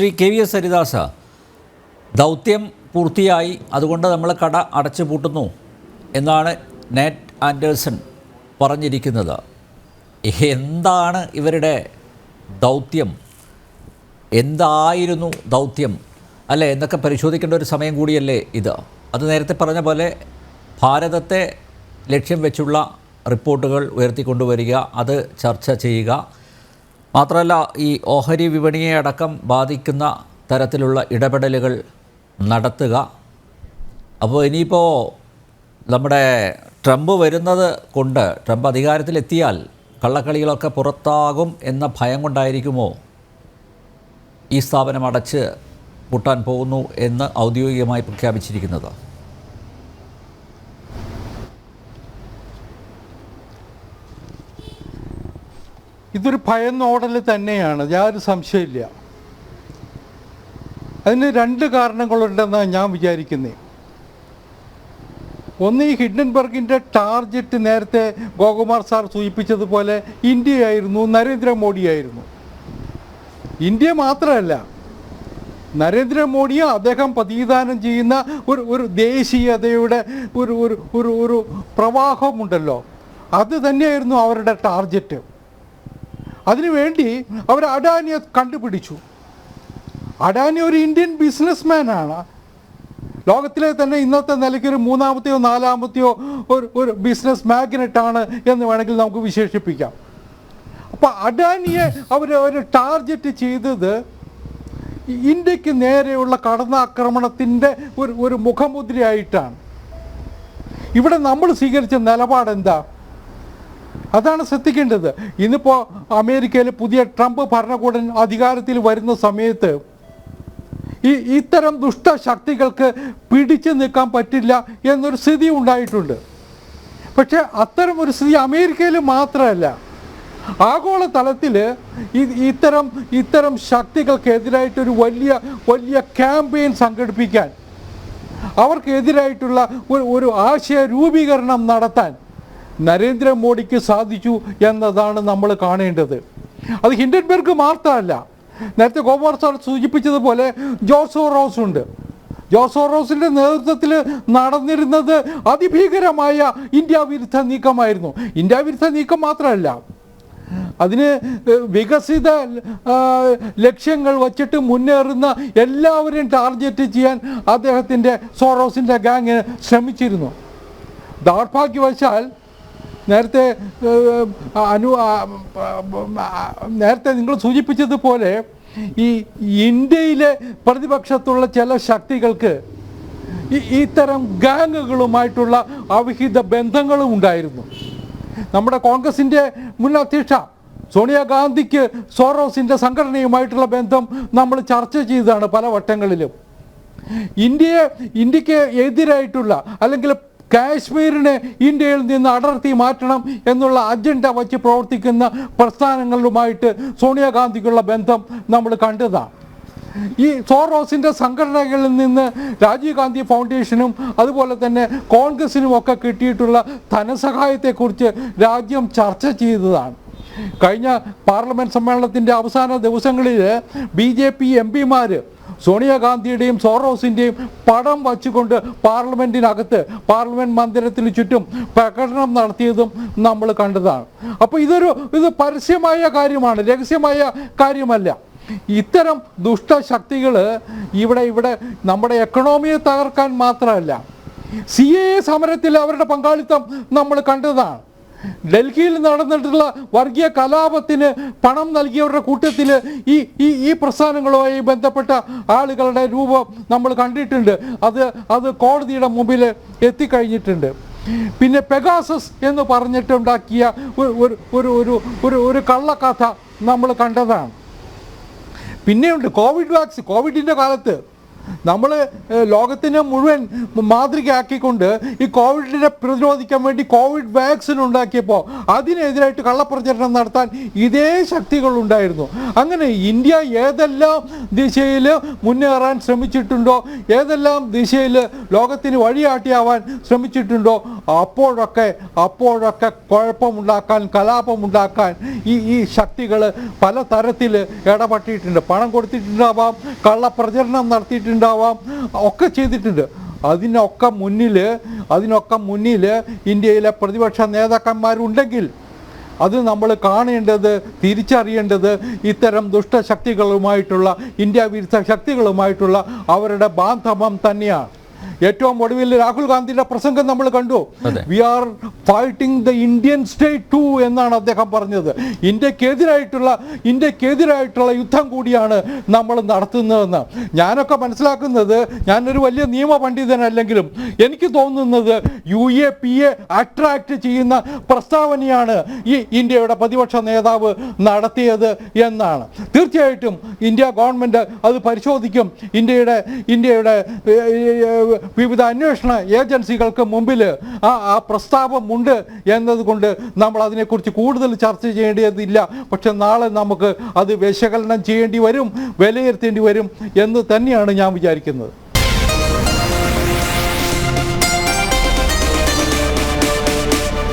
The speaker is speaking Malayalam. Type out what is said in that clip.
Shri K V S Haridasa ദൗത്യം പൂർത്തിയായി അതുകൊണ്ട് നമ്മൾ കട അടച്ചു പൂട്ടുന്നു എന്നാണ് നെറ്റ് ആൻഡേഴ്സൺ പറഞ്ഞിരിക്കുന്നത്. എന്താണ് ഇവരുടെ ദൗത്യം? എന്തായിരുന്നു ദൗത്യം? അല്ലേ എന്നൊക്കെ പരിശോധിക്കേണ്ട ഒരു സമയം കൂടിയല്ലേ ഇത്. അത് നേരത്തെ പറഞ്ഞ പോലെ ഭാരതത്തെ ലക്ഷ്യം വെച്ചുള്ള റിപ്പോർട്ടുകൾ ഉയർത്തിക്കൊണ്ടുവരിക അത് ചർച്ച ചെയ്യുക മാത്രമല്ല ഈ ഓഹരി വിപണിയെ അടക്കം ബാധിക്കുന്ന തരത്തിലുള്ള ഇടപെടലുകൾ നടത്തുക. അപ്പോൾ ഇനിയിപ്പോൾ നമ്മുടെ ട്രംപ് വരുന്നത് കൊണ്ട് ട്രംപ് അധികാരത്തിലെത്തിയാൽ കള്ളക്കളികളൊക്കെ പുറത്താകും എന്ന ഭയം കൊണ്ടായിരിക്കുമോ ഈ സ്ഥാപനം അടച്ച് പൂട്ടാൻ പോകുന്നു എന്ന് ഔദ്യോഗികമായി പ്രഖ്യാപിച്ചിരിക്കുന്നത്? ഇതൊരു ഭയന്നോടൽ തന്നെയാണ്. യാതൊരു സംശയമില്ല. അതിന് രണ്ട് കാരണങ്ങളുണ്ടെന്നാണ് ഞാൻ വിചാരിക്കുന്നത് ഒന്ന് ഈ ഹിഡൻബർഗിന്റെ ടാർജറ്റ് നേരത്തെ ഗോകുമാർ സാർ സൂചിപ്പിച്ചതുപോലെ ഇന്ത്യയായിരുന്നു നരേന്ദ്രമോദിയായിരുന്നു. ഇന്ത്യ മാത്രമല്ല നരേന്ദ്രമോദിയെ അദ്ദേഹം പ്രതിദാനം ചെയ്യുന്ന ഒരു ഒരു ദേശീയതയുടെ ഒരു ഒരു ഒരു പ്രവാഹമുണ്ടല്ലോ. അത് തന്നെയായിരുന്നു അവരുടെ ടാർഗറ്റ് അതിനുവേണ്ടി അവർ അഡാനിയെ കണ്ടുപിടിച്ചു. അഡാനി ഒരു ഇന്ത്യൻ ബിസിനസ്മാനാണ്. ലോകത്തിലെ തന്നെ ഇന്നത്തെ നിലയ്ക്ക് ഒരു മൂന്നാമത്തെയോ നാലാമത്തെയോ ഒരു ഒരു ബിസിനസ് മാഗ്നറ്റാണ് എന്ന് വേണമെങ്കിൽ നമുക്ക് വിശേഷിപ്പിക്കാം. അപ്പോൾ അഡാനിയെ അവർ ഒരു ടാർഗറ്റ് ചെയ്തത് ഇന്ത്യയ്ക്ക് നേരെയുള്ള കടന്നാക്രമണത്തിന്റെ ഒരു ഒരു മുഖമുദ്രയായിട്ടാണ്. ഇവിടെ നമ്മൾ സ്വീകരിച്ച നിലപാട് എന്താ അതാണ് ശ്രദ്ധിക്കേണ്ടത്. ഇന്നിപ്പോൾ അമേരിക്കയിൽ പുതിയ ട്രംപ് ഭരണകൂടൻ അധികാരത്തിൽ വരുന്ന സമയത്ത് ഈ ഇത്തരം ദുഷ്ടശക്തികൾക്ക് പിടിച്ചു നിൽക്കാൻ പറ്റില്ല എന്നൊരു സ്ഥിതി ഉണ്ടായിട്ടുണ്ട്. പക്ഷേ അത്തരം ഒരു സ്ഥിതി അമേരിക്കയിൽ മാത്രമല്ല. ആഗോള തലത്തിൽ ഇത്തരം ഇത്തരം ശക്തികൾക്കെതിരായിട്ടൊരു വലിയ വലിയ ക്യാമ്പയിൻ സംഘടിപ്പിക്കാൻ അവർക്കെതിരായിട്ടുള്ള ഒരു ആശയ രൂപീകരണം നടത്താൻ നരേന്ദ്രമോദിക്ക് സാധിച്ചു എന്നതാണ് നമ്മൾ കാണേണ്ടത്. അത് ഹിൻഡൻബർഗ് മാത്രമല്ല. നേരത്തെ ഗോപാൽ സാർ സൂചിപ്പിച്ചതുപോലെ ജോസോ റോസ് ഉണ്ട്. ജോസോ റോസിന്റെ നേതൃത്വത്തിൽ നടന്നിരുന്നത് അതിഭീകരമായ ഇന്ത്യ വിരുദ്ധ നീക്കമായിരുന്നു. ഇന്ത്യ വിരുദ്ധ നീക്കം മാത്രമല്ല. അതിന് വികസിത ലക്ഷ്യങ്ങൾ വച്ചിട്ട് മുന്നേറുന്ന എല്ലാവരെയും ടാർഗറ്റ് ചെയ്യാൻ അദ്ദേഹത്തിന്റെ സോറോസിന്റെ ഗാങ് ശ്രമിച്ചിരുന്നു. ദൗർഭാഗ്യവശാൽ നേരത്തെ അനു നേരത്തെ നിങ്ങൾ സൂചിപ്പിച്ചതുപോലെ ഈ ഇന്ത്യയിലെ പ്രതിപക്ഷത്തുള്ള ചില ശക്തികൾക്ക് ഇത്തരം ഗാങ്ങുകളുമായിട്ടുള്ള അവിഹിത ബന്ധങ്ങളും ഉണ്ടായിരുന്നു. നമ്മുടെ കോൺഗ്രസിന്റെ മുൻ അധ്യക്ഷ സോണിയാഗാന്ധിക്ക് സോറോസിന്റെ സംഘടനയുമായിട്ടുള്ള ബന്ധം നമ്മൾ ചർച്ച ചെയ്തതാണ് പല വട്ടങ്ങളിലും. ഇന്ത്യയെ ഇന്ത്യയ്ക്ക് എതിരായിട്ടുള്ള അല്ലെങ്കിൽ കാശ്മീരിനെ ഇന്ത്യയിൽ നിന്ന് അടർത്തി മാറ്റണം എന്നുള്ള അജണ്ട വച്ച് പ്രവർത്തിക്കുന്ന പ്രസ്ഥാനങ്ങളുമായിട്ട് സോണിയാഗാന്ധിക്കുള്ള ബന്ധം നമ്മൾ കണ്ടതാണ് ഈ സോറോസിന്റെ സംഘടനകളിൽ നിന്ന് രാജീവ് ഗാന്ധി ഫൗണ്ടേഷനും അതുപോലെ തന്നെ കോൺഗ്രസിനും ഒക്കെ കിട്ടിയിട്ടുള്ള ധനസഹായത്തെക്കുറിച്ച് രാജ്യം ചർച്ച ചെയ്തതാണ്. കഴിഞ്ഞ പാർലമെന്റ് സമ്മേളനത്തിന്റെ അവസാന ദിവസങ്ങളിൽ ബി ജെ പി എം പിമാർ സോണിയാഗാന്ധിയുടെയും സോറോസിന്റെയും പടം വച്ചുകൊണ്ട് പാർലമെന്റിനകത്ത് പാർലമെന്റ് മന്ദിരത്തിന് ചുറ്റും പ്രകടനം നടത്തിയതും നമ്മൾ കണ്ടതാണ്. അപ്പോൾ ഇതൊരു ഇത് പരസ്യമായ കാര്യമാണ് രഹസ്യമായ കാര്യമല്ല. ഇത്തരം ദുഷ്ടശക്തികൾ ഇവിടെ ഇവിടെ നമ്മുടെ എക്കണോമിയെ തകർക്കാൻ മാത്രമല്ല സി എ സമരത്തിൽ അവരുടെ പങ്കാളിത്തം നമ്മൾ കണ്ടതാണ്. ഡൽഹിയിൽ നടന്നിട്ടുള്ള വർഗീയ കലാപത്തിന് പണം നൽകിയവരുടെ കൂട്ടത്തിൽ ഈ ഈ ഈ പ്രസ്ഥാനങ്ങളുമായി ബന്ധപ്പെട്ട ആളുകളുടെ രൂപം നമ്മൾ കണ്ടിട്ടുണ്ട്. അത് അത് കോടതിയുടെ മുമ്പിൽ എത്തിക്കഴിഞ്ഞിട്ടുണ്ട്. പിന്നെ പെഗാസസ് എന്ന് പറഞ്ഞിട്ടുണ്ടാക്കിയ ഒരു ഒരു ഒരു ഒരു കള്ളക്കഥ നമ്മൾ കണ്ടതാണ്. പിന്നെയുണ്ട് കോവിഡ് വാക്സിൻ കോവിഡിന്റെ കാലത്ത് നമ്മൾ ലോകത്തിനെ മുഴുവൻ മാതൃകയാക്കിക്കൊണ്ട് ഈ കോവിഡിനെ പ്രതിരോധിക്കാൻ വേണ്ടി കോവിഡ് വാക്സിൻ ഉണ്ടാക്കിയപ്പോൾ അതിനെതിരായിട്ട് കള്ളപ്രചരണം നടത്താൻ ഇതേ ശക്തികൾ ഉണ്ടായിരുന്നു. അങ്ങനെ ഇന്ത്യ ഏതെല്ലാം ദിശയിൽ മുന്നേറാൻ ശ്രമിച്ചിട്ടുണ്ടോ ഏതെല്ലാം ദിശയിൽ ലോകത്തിന് വഴിയാട്ടിയാവാൻ ശ്രമിച്ചിട്ടുണ്ടോ അപ്പോഴൊക്കെ അപ്പോഴൊക്കെ കുഴപ്പമുണ്ടാക്കാൻ കലാപമുണ്ടാക്കാൻ ഈ ഈ ശക്തികൾ പല തരത്തിൽ ഇടപെട്ടിട്ടുണ്ട്. പണം കൊടുത്തിട്ടുണ്ടാവാം കള്ളപ്രചരണം നടത്തിയിട്ടുണ്ടാവാം ഒക്കെ ചെയ്തിട്ടുണ്ട്. അതിനൊക്കെ മുന്നിൽ അതിനൊക്കെ മുന്നിൽ ഇന്ത്യയിലെ പ്രതിപക്ഷ നേതാക്കന്മാരുണ്ടെങ്കിൽ അത് നമ്മൾ കാണേണ്ടത് തിരിച്ചറിയേണ്ടത് ഇത്തരം ദുഷ്ടശക്തികളുമായിട്ടുള്ള ഇന്ത്യ വിരുദ്ധ ശക്തികളുമായിട്ടുള്ള അവരുടെ ബാന്ധവം തന്നെയാണ്. ഏറ്റവും ഒടുവിൽ രാഹുൽ ഗാന്ധിയുടെ പ്രസംഗം നമ്മൾ കണ്ടു. We are fighting the Indian state too എന്നാണ് അദ്ദേഹം പറഞ്ഞത്. ഇന്ത്യക്കെതിരായിട്ടുള്ള ഇന്ത്യക്കെതിരായിട്ടുള്ള യുദ്ധം കൂടിയാണ് നമ്മൾ നടത്തുന്നതെന്ന്. ഞാനൊക്കെ മനസ്സിലാക്കുന്നത് ഞാനൊരു വലിയ നിയമ പണ്ഡിതനല്ലെങ്കിലും എനിക്ക് തോന്നുന്നത് U A P A attract ചെയ്യുന്ന പ്രസ്താവനയാണ് ഈ ഇന്ത്യയുടെ പ്രതിപക്ഷ നേതാവ് നടത്തിയത് എന്നാണ്. തീർച്ചയായിട്ടും ഇന്ത്യ ഗവൺമെന്റ് അത് പരിശോധിക്കും. ഇന്ത്യയുടെ ഇന്ത്യയുടെ വിവിധ അന്വേഷണ ഏജൻസികൾക്ക് മുമ്പിൽ ആ ആ പ്രസ്താവമുണ്ട് എന്നതുകൊണ്ട് നമ്മൾ അതിനെക്കുറിച്ച് കൂടുതൽ ചർച്ച ചെയ്യേണ്ടതില്ല. പക്ഷെ നാളെ നമുക്ക് അത് വിശകലനം ചെയ്യേണ്ടി വരും വിലയിരുത്തേണ്ടി വരും എന്ന് തന്നെയാണ് ഞാൻ വിചാരിക്കുന്നത്.